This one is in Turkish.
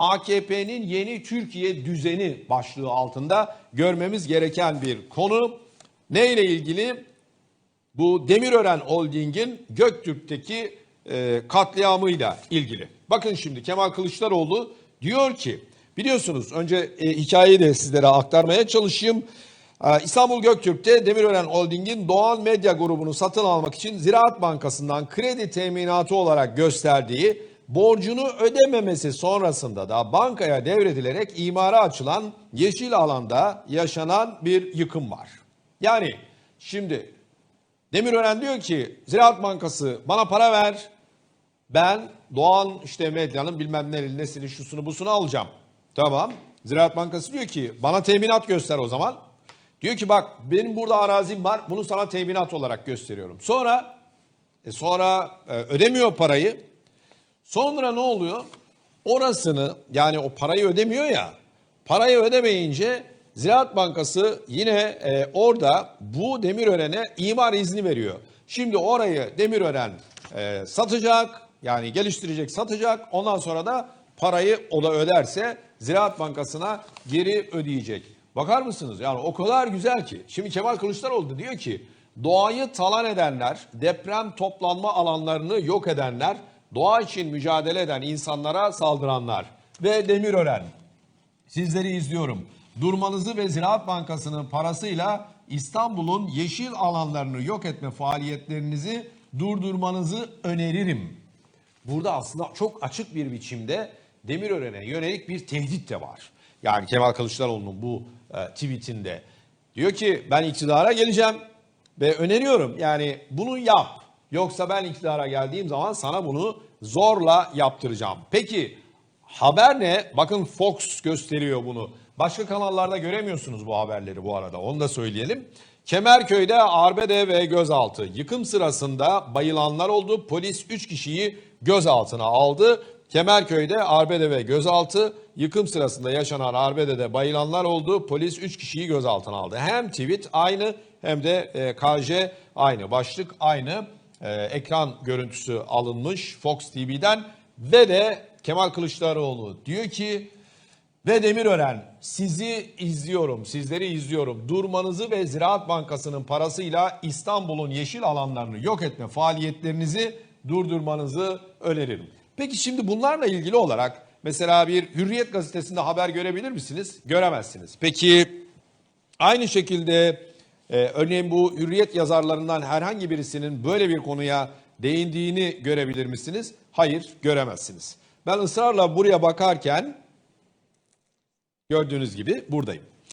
AKP'nin yeni Türkiye düzeni başlığı altında görmemiz gereken bir konu. Ne ile ilgili? Bu Demirören Holding'in Göktürk'teki e, katliamıyla ilgili. Bakın şimdi Kemal Kılıçdaroğlu diyor ki biliyorsunuz önce e, hikayeyi de sizlere aktarmaya çalışayım. Ee, İstanbul Göktürk'te Demirören Holding'in Doğan Medya grubunu satın almak için Ziraat Bankası'ndan kredi teminatı olarak gösterdiği borcunu ödememesi sonrasında da bankaya devredilerek imara açılan yeşil alanda yaşanan bir yıkım var. Yani şimdi Demirören diyor ki Ziraat Bankası bana para ver. Ben Doğan işte medyanın bilmem nereli nesini şusunu busunu alacağım. Tamam. Ziraat Bankası diyor ki bana teminat göster o zaman. Diyor ki bak benim burada arazim var bunu sana teminat olarak gösteriyorum. Sonra e sonra e, ödemiyor parayı. Sonra ne oluyor? Orasını yani o parayı ödemiyor ya. Parayı ödemeyince Ziraat Bankası yine e, orada bu Demirören'e imar izni veriyor. Şimdi orayı Demirören e, satacak yani geliştirecek satacak ondan sonra da parayı o da öderse Ziraat Bankası'na geri ödeyecek. Bakar mısınız? Yani o kadar güzel ki. Şimdi Kemal Kılıçdaroğlu da diyor ki doğayı talan edenler, deprem toplanma alanlarını yok edenler, doğa için mücadele eden insanlara saldıranlar ve Demirören Sizleri izliyorum. Durmanızı ve Ziraat Bankası'nın parasıyla İstanbul'un yeşil alanlarını yok etme faaliyetlerinizi durdurmanızı öneririm. Burada aslında çok açık bir biçimde Demirören'e yönelik bir tehdit de var. Yani Kemal Kılıçdaroğlu'nun bu e, tweetinde diyor ki ben iktidara geleceğim ve öneriyorum yani bunu yap. Yoksa ben iktidara geldiğim zaman sana bunu zorla yaptıracağım. Peki Haber ne? Bakın Fox gösteriyor bunu. Başka kanallarda göremiyorsunuz bu haberleri bu arada. Onu da söyleyelim. Kemerköy'de arbede ve gözaltı. Yıkım sırasında bayılanlar oldu. Polis 3 kişiyi gözaltına aldı. Kemerköy'de arbede ve gözaltı. Yıkım sırasında yaşanan arbedede bayılanlar oldu. Polis 3 kişiyi gözaltına aldı. Hem tweet aynı hem de e, KJ aynı. Başlık aynı. E, ekran görüntüsü alınmış Fox TV'den ve de Kemal Kılıçdaroğlu diyor ki ve Demirören sizi izliyorum, sizleri izliyorum. Durmanızı ve Ziraat Bankası'nın parasıyla İstanbul'un yeşil alanlarını yok etme faaliyetlerinizi durdurmanızı öneririm. Peki şimdi bunlarla ilgili olarak mesela bir Hürriyet gazetesinde haber görebilir misiniz? Göremezsiniz. Peki aynı şekilde e, örneğin bu Hürriyet yazarlarından herhangi birisinin böyle bir konuya değindiğini görebilir misiniz? Hayır, göremezsiniz. Ben ısrarla buraya bakarken gördüğünüz gibi buradayım.